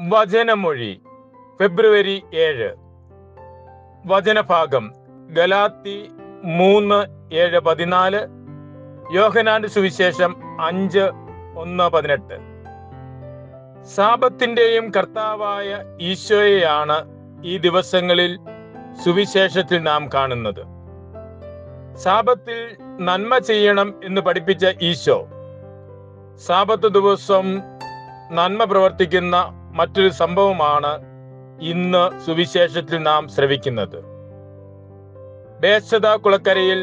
വചനമൊഴി ഫെബ്രുവരി ഏഴ്. വചനഭാഗം ഗലാത്തി മൂന്ന് ഏഴ് പതിനാല്. യോഹനാന്റെ സുവിശേഷം അഞ്ച് ഒന്ന് പതിനെട്ട്. സാപത്തിന്റെയും കർത്താവായ ഈശോയെയാണ് ഈ ദിവസങ്ങളിൽ സുവിശേഷത്തിൽ നാം കാണുന്നത്. സാപത്തിൽ നന്മ ചെയ്യണം എന്ന് പഠിപ്പിച്ച ഈശോ സാപത്ത് ദിവസം നന്മ പ്രവർത്തിക്കുന്ന മറ്റൊരു സംഭവമാണ് ഇന്ന് സുവിശേഷത്തിൽ നാം ശ്രവിക്കുന്നത്. ബേശത കുളക്കരയിൽ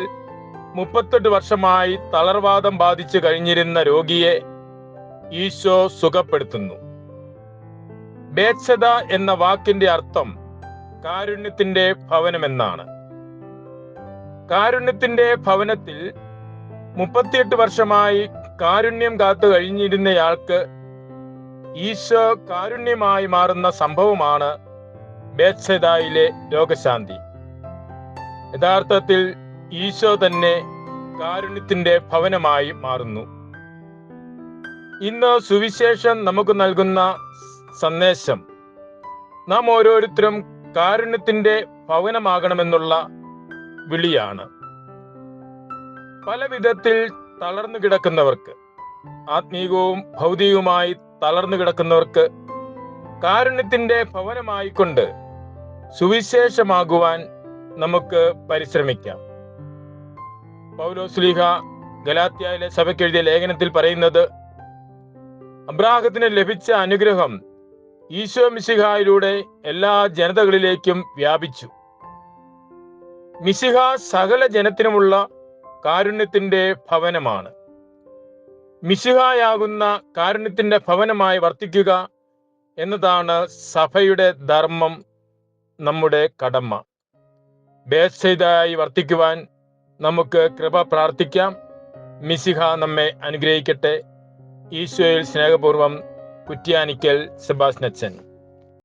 മുപ്പത്തെട്ട് വർഷമായി തളർവാദം ബാധിച്ചു കഴിഞ്ഞിരുന്ന രോഗിയെ ഈശോ സുഖപ്പെടുത്തുന്നു. ബേച്ഛത എന്ന വാക്കിന്റെ അർത്ഥം കാരുണ്യത്തിന്റെ ഭവനമെന്നാണ്. കാരുണ്യത്തിന്റെ ഭവനത്തിൽ മുപ്പത്തിയെട്ട് വർഷമായി കാരുണ്യം കാത്തു കഴിഞ്ഞിരുന്നയാൾക്ക് ഈശോ കാരുണ്യമായി മാറുന്ന സംഭവമാണ് ബേത്സദായിലെ രോഗശാന്തി. യഥാർത്ഥത്തിൽ ഈശോ തന്നെ കാരുണ്യത്തിന്റെ ഭവനമായി മാറുന്നു. ഇന്ന് സുവിശേഷം നമുക്ക് നൽകുന്ന സന്ദേശം നാം ഓരോരുത്തരും കാരുണ്യത്തിന്റെ ഭവനമാകണമെന്നുള്ള വിളിയാണ്. പല വിധത്തിൽ തളർന്നു കിടക്കുന്നവർക്ക് ആത്മീകവും ഭൗതികവുമായി തളർന്നു കിടക്കുന്നവർക്ക് കാരുണ്യത്തിന്റെ ഭവനമായിക്കൊണ്ട് സുവിശേഷമാകുവാൻ നമുക്ക് പരിശ്രമിക്കാം. പൗലോസ്ലീഹ ഗലാത്യായിലെ സഭയ്ക്ക് എഴുതിയ ലേഖനത്തിൽ പറയുന്നത് അബ്രാഹത്തിന് ലഭിച്ച അനുഗ്രഹം ഈശോ മിശിഹായിലൂടെ എല്ലാ ജനതകളിലേക്കും വ്യാപിച്ചു. മിശിഹ സകല ജനത്തിനുമുള്ള കാരുണ്യത്തിന്റെ ഭവനമാണ്. മിശിഹായാകുന്ന കാരുണ്യത്തിന്റെ ഭവനമായി വർത്തിക്കുക എന്നതാണ് സഭയുടെ ധർമ്മം നമ്മുടെ കടമ. ബേസ്സൈതായി വർത്തിക്കുവാൻ നമുക്ക് കൃപ പ്രാർത്ഥിക്കാം. മിസിഹ നമ്മെ അനുഗ്രഹിക്കട്ടെ. ഈശോയിൽ സ്നേഹപൂർവം കുറ്റ്യാനിക്കൽ സെബാസ്നച്ചൻ